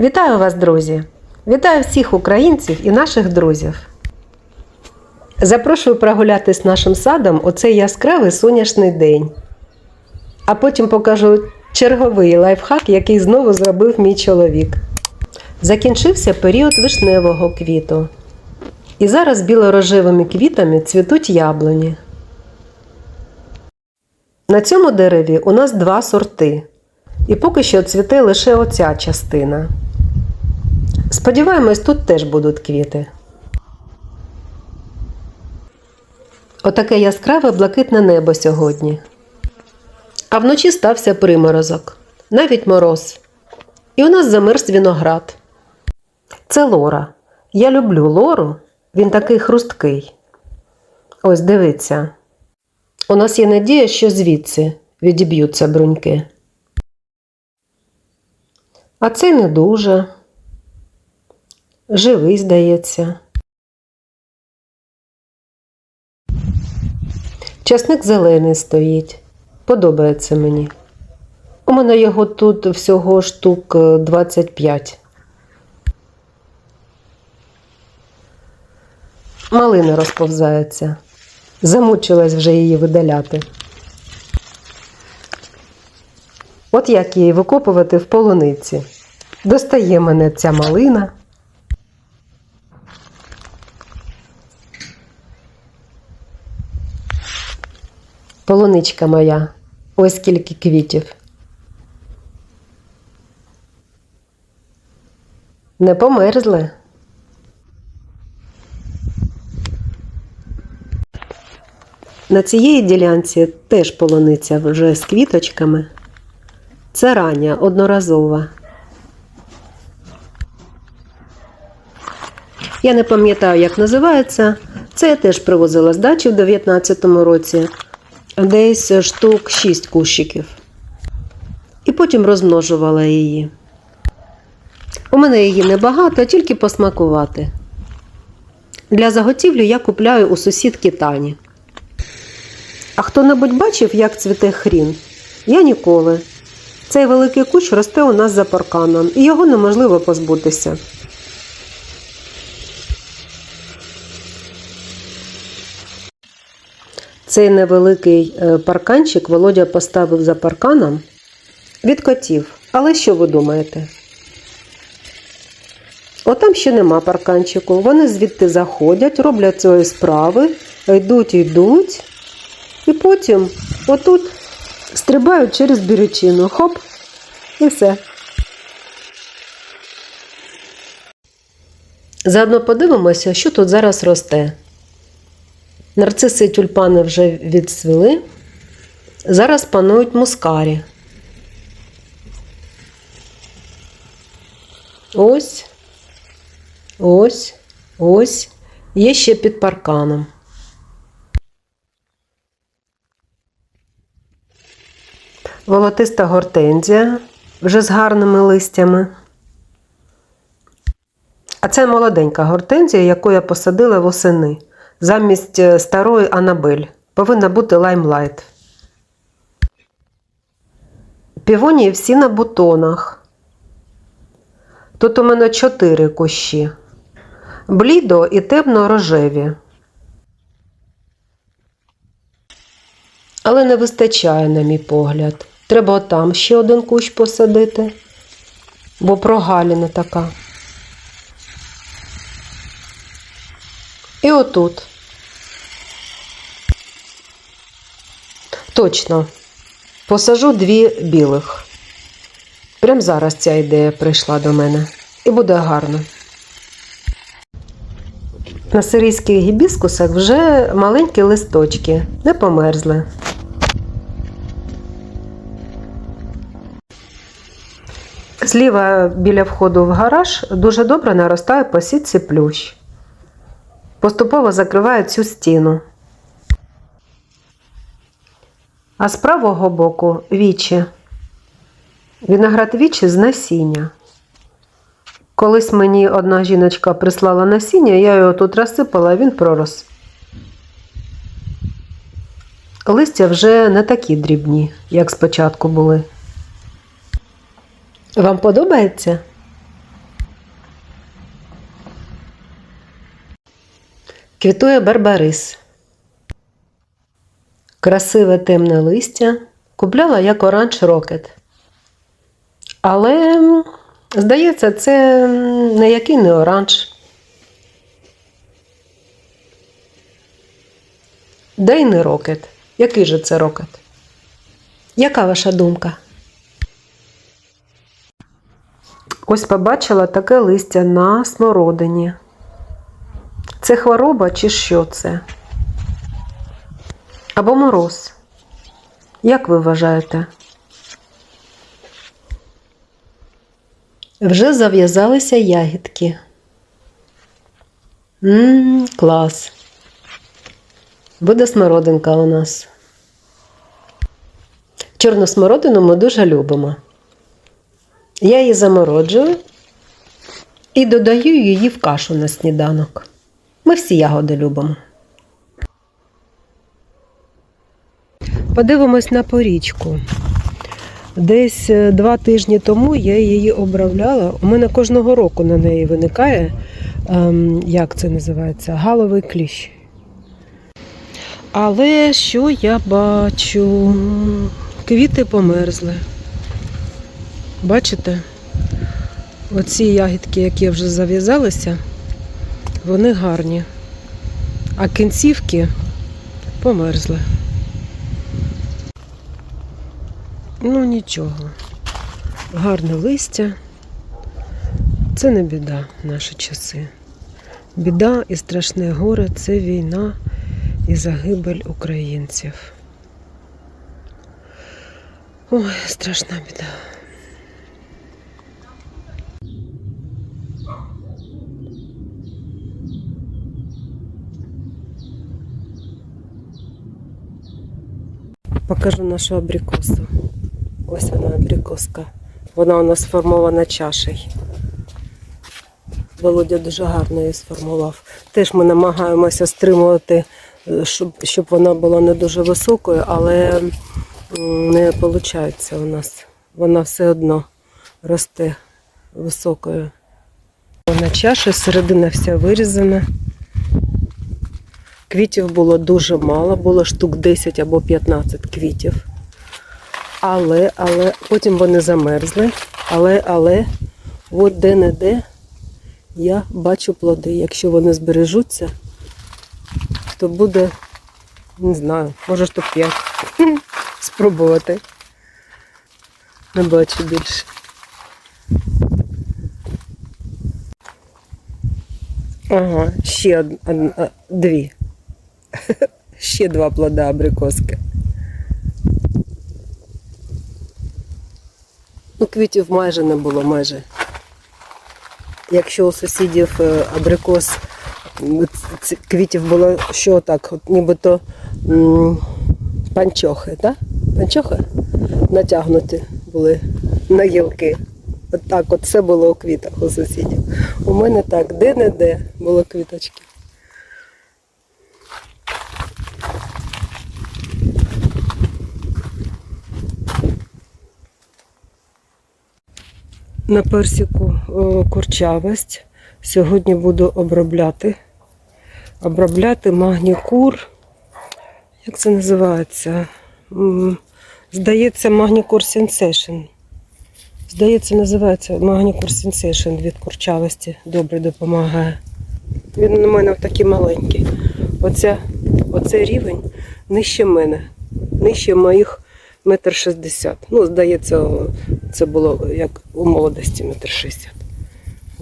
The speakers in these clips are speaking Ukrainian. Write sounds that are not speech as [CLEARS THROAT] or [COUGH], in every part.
Вітаю вас, друзі! Вітаю всіх українців і наших друзів. Запрошую прогулятись нашим садом у цей яскравий сонячний день. А потім покажу черговий лайфхак, який знову зробив мій чоловік. Закінчився період вишневого квіту. І зараз біло-рожевими квітами цвітуть яблуні. На цьому дереві у нас два сорти. І поки що цвіте лише оця частина. Сподіваємось, тут теж будуть квіти. Отаке яскраве блакитне небо сьогодні. А вночі стався приморозок, навіть мороз. І у нас замерз виноград. Це лора. Я люблю лору, він такий хрусткий. Ось дивіться. У нас є надія, що звідси відіб'ються бруньки. А цей не дуже. Живий, здається. Часник зелений стоїть. Подобається мені. У мене його тут всього штук е, 25. Малина розповзається. Замучилась вже її видаляти. От як її викопувати в полуниці. Достає мене ця малина. Полуничка моя. Ось скільки квітів. Не померзли. На цієї ділянці теж полуниця вже з квіточками. Це рання одноразова. Я не пам'ятаю, як називається. Це я теж привозила з дачі в 19-му році. Десь штук 6 кущиків. І потім розмножувала її. У мене її небагато, тільки посмакувати. Для заготівлі я купляю у сусідки Тані. А хто-небудь бачив, як цвіте хрін? Я ніколи. Цей великий кущ росте у нас за парканом, і його неможливо позбутися. Цей невеликий е, парканчик Володя поставив за парканом від котів. Але що ви думаєте? Отам ще нема парканчику. Вони звідти заходять, роблять свої справи, йдуть, йдуть. І потім отут стрибають через бірючину. Хоп, і все. Заодно подивимося, що тут зараз росте. Нарциси і тюльпани вже відсвіли. Зараз панують мускарі. Ось, ось, ось. Є ще під парканом. Волотиста гортензія вже з гарними листями. А це молоденька гортензія, яку я посадила восени. Замість е, старої Анабель. Повинна бути лаймлайт. Півонії всі на бутонах. Тут у мене чотири кущі. Блідо і темно-рожеві. Але не вистачає, на мій погляд. Треба отам ще один кущ посадити, бо прогаліна така. І отут. Точно. Посажу дві білих. Прям зараз ця ідея прийшла до мене. І буде гарно. На сирійських гібіскусах вже маленькі листочки, не померзли. Зліва біля входу в гараж дуже добре наростає по сітці плющ. Поступово закриває цю стіну. А з правого боку вічі. Виноград вічі з насіння. Колись мені одна жіночка прислала насіння, я його тут розсипала, він пророс. Листя вже не такі дрібні, як спочатку були. Вам подобається? Квітує барбарис. Красиве темне листя купляла як оранж рокет. Але, здається, це м, ніякий не оранж. Де не рокет. Який же це рокет? Яка ваша думка? Ось побачила таке листя на смородині. Це хвороба чи що це? Або мороз. Як ви вважаєте? Вже зав'язалися ягідки. Ммм, клас. Буде смородинка у нас. Чорну смородину ми дуже любимо. Я її замороджую і додаю її в кашу на сніданок. Ми всі ягоди любимо. Подивимось на порічку. Десь е, два тижні тому я її обравляла. У мене кожного року на неї виникає, ем, як це називається, галовий кліщ. Але що я бачу? Квіти померзли. Бачите? Оці ягідки, які вже зав'язалися, вони гарні. А кінцівки померзли. Ну нічого. Гарне листя. Це не біда в наші часи. Біда і страшне горе це війна і загибель українців. Ой, страшна біда. Покажу нашу абрикосу. Ось вона абрикоска. Вона у нас сформована чашею. Володя дуже гарно її сформував. Теж ми намагаємося стримувати, щоб, щоб вона була не дуже високою, але не виходить у нас. Вона все одно росте високою. На чаші середина вся вирізана. Квітів було дуже мало, було штук 10 або 15 квітів. Але, але потім вони замерзли. Але, але, от де-не-де я бачу плоди. Якщо вони збережуться, то буде, не знаю, може штук 5. [LAUGHS] Спробувати. Не бачу більше. Ага, ще од, дві. [LAUGHS] ще два плода абрикоски. Ну, квітів майже не було, майже. Якщо у сусідів е, абрикос квітів було що так, от нібито панчохи, так? Панчохи натягнуті були на гілки. От так, от все було у квітах у сусідів. У мене так, де-не-де було квіточки. На персику о, курчавость. Сьогодні буду обробляти. Обробляти магнікур. Як це називається? Здається, магнікур Sensation. Здається, називається магнікур Sensation від курчавості. Добре допомагає. Він у мене такий маленький. Оця, оцей рівень нижче мене, нижче моїх метр шістдесят. Ну, здається, це було як у молодості метр шістдесят.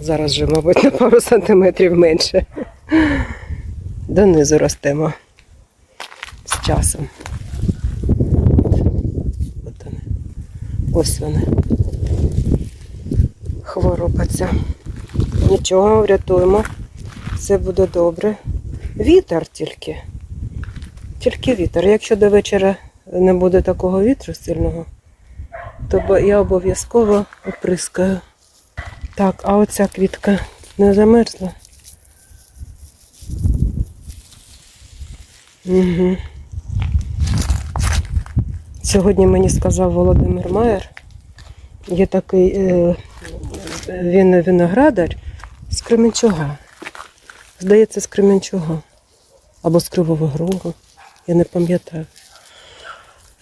Зараз вже, мабуть, на пару сантиметрів менше. Донизу ростемо з часом. От вони. Ось вони. Хвороба ця. Нічого, врятуємо. Все буде добре. Вітер тільки. Тільки вітер. Якщо до вечора не буде такого вітру сильного, то я обов'язково оприскаю. Так, а оця квітка не замерзла. Угу. Сьогодні мені сказав Володимир Майер, є такий е, він виноградар з Кременчуга. Здається, з Кременчуга. або з Кривого Рогу, я не пам'ятаю.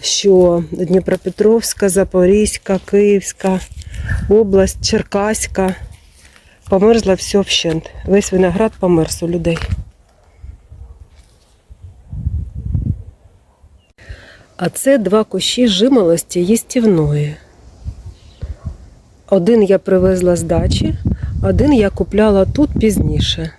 Що Дніпропетровська, Запорізька, Київська область, Черкаська. Померзла все вщент. Весь виноград померз у людей. А це два кущі жимолості їстівної. Один я привезла з дачі, один я купляла тут пізніше.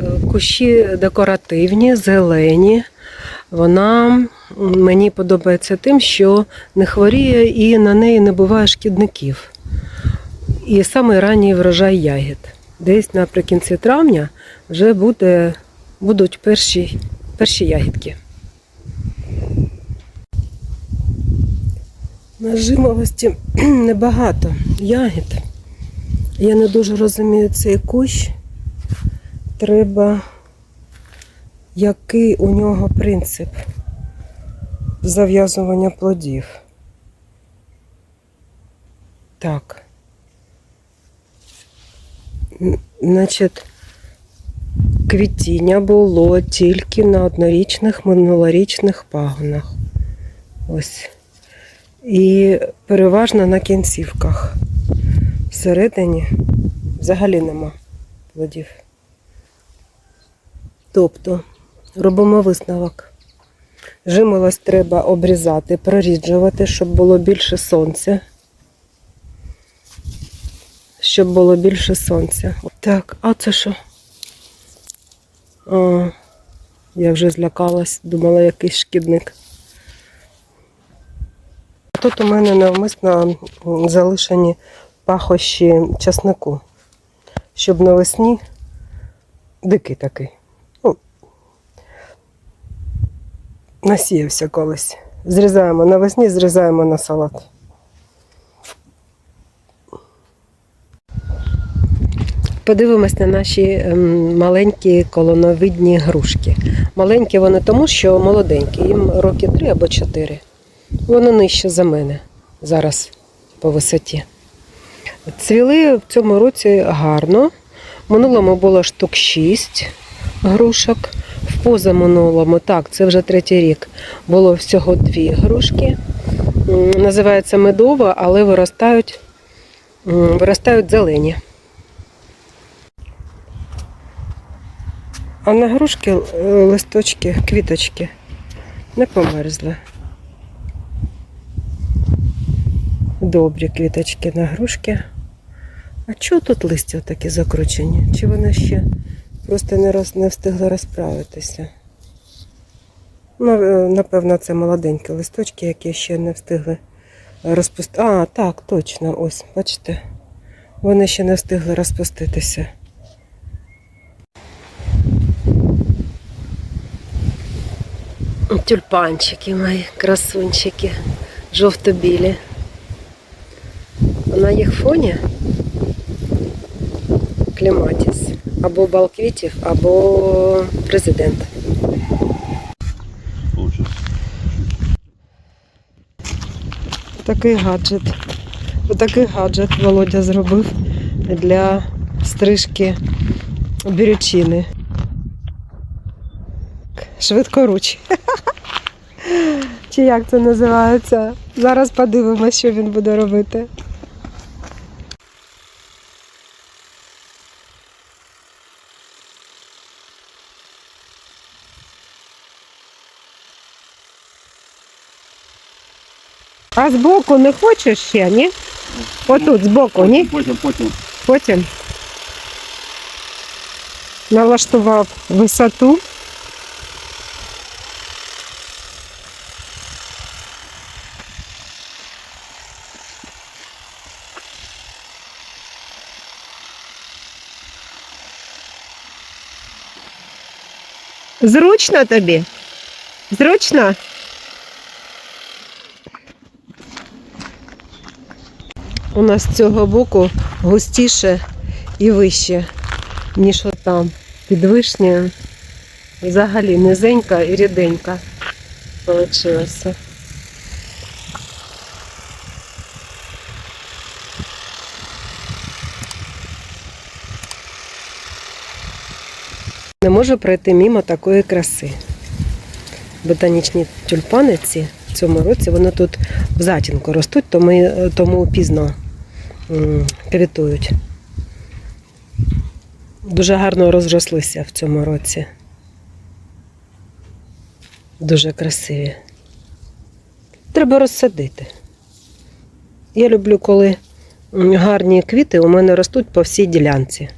Е, Кущі декоративні, зелені. Вона мені подобається тим, що не хворіє і на неї не буває шкідників. І саме ранній врожай ягід. Десь наприкінці травня вже буде, будуть перші, перші ягідки. На жимолості [CLEARS THROAT] небагато ягід. Я не дуже розумію цей кущ. Треба, який у нього принцип зав'язування плодів. Так. Значить, квітіння було тільки на однорічних минулорічних пагонах. Ось. І переважно на кінцівках. Всередині взагалі нема плодів. Тобто робимо висновок. Жимолость треба обрізати, проріджувати, щоб було більше сонця. Щоб було більше сонця. Так, а це що? А, я вже злякалась, думала, якийсь шкідник. Тут у мене навмисно залишені пахощі часнику, щоб навесні дикий такий. Ну, насіявся колись. Зрізаємо навесні, зрізаємо на салат. Подивимось на наші ем, маленькі колоновидні грушки. Маленькі вони тому, що молоденькі, їм роки три або чотири. Вони нижче за мене зараз по висоті. Цвіли в цьому році гарно. Минулому було штук 6 грушок. Позаминулому, так, це вже третій рік, було всього дві грушки. Називається медова, але виростають, виростають зелені. А на грушки е, листочки, квіточки не померзли. Добрі квіточки на грушки. А чого тут листя такі закручені? Чи вони ще просто не, роз, не встигли розправитися? Ну, е, напевно, це молоденькі листочки, які ще не встигли розпустити. А, так, точно, ось, бачите. Вони ще не встигли розпуститися. Тюльпанчики мої, красунчики, жовто-білі. На їх фоні клематіс. Або бал квітів, або президент. Такий гаджет. Отакий гаджет Володя зробив для стрижки бірючини. Швидкоруч. [LAUGHS] Чи як це називається? Зараз подивимося, що він буде робити. А збоку не хочеш ще, ні? Отут, збоку, ні? Потім, потім. Потім налаштував висоту. Зручно тобі? Зручно? У нас з цього боку густіше і вище, ніж отам. Під вишнею. Взагалі низенька і ріденька вийшлося. Не можу пройти мімо такої краси. Ботанічні тюльпани ці в цьому році вони тут в затінку ростуть, тому, е, тому пізно квітують. Дуже гарно розрослися в цьому році. Дуже красиві. Треба розсадити. Я люблю, коли гарні квіти у мене ростуть по всій ділянці.